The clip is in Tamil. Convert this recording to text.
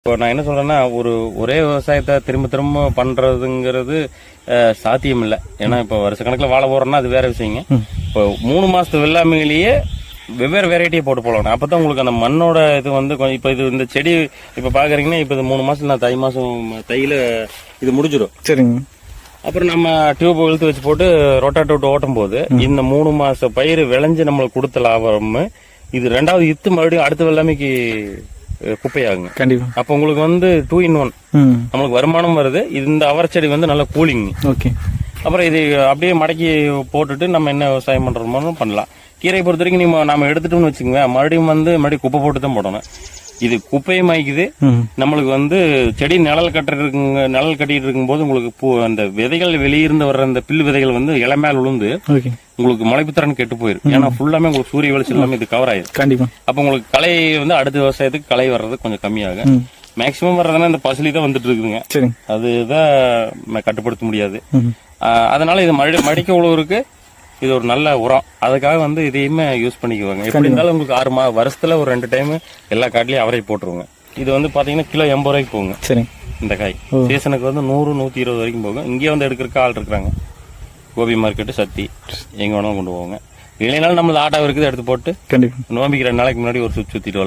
இப்போ நான் என்ன சொல்றேன்னா ஒரு ஒரே விவசாயத்தை திரும்ப திரும்ப பண்றதுங்கிறது சாத்தியம் இல்லை ஏன்னா இப்போ வருஷ கணக்கில் வாழ போறோம்னா அது வேற விஷயங்க. இப்போ மூணு மாசத்து வெள்ளாமையிலேயே வெவ்வேறு வெரைட்டியை போட்டு போடணும் அப்பதான் உங்களுக்கு அந்த மண்ணோட இது வந்து கொஞ்சம் இப்போ இது இந்த செடி இப்போ பாக்குறீங்கன்னா இப்போ இது மூணு மாசத்துல நான் தை மாசம் தையில இது முடிஞ்சிடும் சரிங்க. அப்புறம் நம்ம டியூப் இழுத்து வச்சு போட்டு ரொட்டாட்டு விட்டு ஓட்டும் போது இந்த மூணு மாச பயிர் விளைஞ்சு நம்மளுக்கு கொடுத்த லாபம் இது ரெண்டாவது இத்து மறுபடியும் அடுத்த வெள்ளாமைக்கு குப்பையாகுங்க. கண்டிப்பா. அப்போ உங்களுக்கு வந்து டூ இன் ஒன் நம்மளுக்கு வருமானம் வருது. இந்த அவரச்செடி வந்து நல்ல கூலிங் ஓகே. அப்புறம் இது அப்படியே மடக்கி போட்டுட்டு நம்ம என்ன விவசாயம் பண்றோமோ பண்ணலாம். கீரை பொறுத்த வரைக்கும் நீங்க நாம எடுத்துட்டோம்னு வச்சுக்கோங்க. மறுபடியும் வந்து மறுபடியும் குப்பை போட்டு தான் போடணும். இது குப்பையும் மாய்க்குது ம். நம்மளுக்கு வந்து செடி நிழல் கட்டுறதுக்குங்க நிழல் கட்டிட்டு இருக்கும்போது உங்களுக்கு பூ அந்த விதைகள் வெளியிருந்து வர்ற அந்த பில்லு விதைகள் வந்து இளமேல் விழுந்து ஓகே. உங்களுக்கு முளைப்பு திறன் கெட்டு போயிரும். ஏன்னா ஃபுல்லாமே உங்களுக்கு சூரிய வெளிச்சம் எல்லாமே இது கவர் ஆயிரும். கண்டிப்பா. அப்ப உங்களுக்கு களை வந்து அடுத்த விவசாயத்துக்கு களை வர்றது கொஞ்சம் கம்மியாகும் மேக்சிமம் வர்றதுன்னா இந்த பசுலி தான் வந்துட்டு இருக்குதுங்க. சரிங்க அதுதான் கட்டுப்படுத்த முடியாது. அதனால இது மடி மடிக்க உழவுருக்கு இது ஒரு நல்ல உரம். அதுக்காக வந்து இதையுமே யூஸ் பண்ணிக்குவாங்க. எப்படி இருந்தாலும் உங்களுக்கு ஆறு மா வருஷத்துல ஒரு ரெண்டு டைம் எல்லா காட்டிலையும் அவரை போட்டுருவாங்க. இது வந்து பாத்தீங்கன்னா கிலோ எண்பது ரூபாய்க்கு போகுங்க. சரிங்க இந்த காய். சீசனுக்கு வந்து நூறு நூத்தி இருபது வரைக்கும் போகும். இங்கே வந்து எடுக்கிறதுக்கு ஆள் இருக்கிறாங்க. கோபி மார்க்கெட்டு சத்தி. எங்க வேணாலும் கொண்டு போவாங்க. இல்லைனாலும் நம்மளது ஆட்டோ இருக்குது எடுத்து போட்டு கண்டிப்பா. ரெண்டு நாளைக்கு முன்னாடி ஒரு சுத்திட்டு வரலாம்.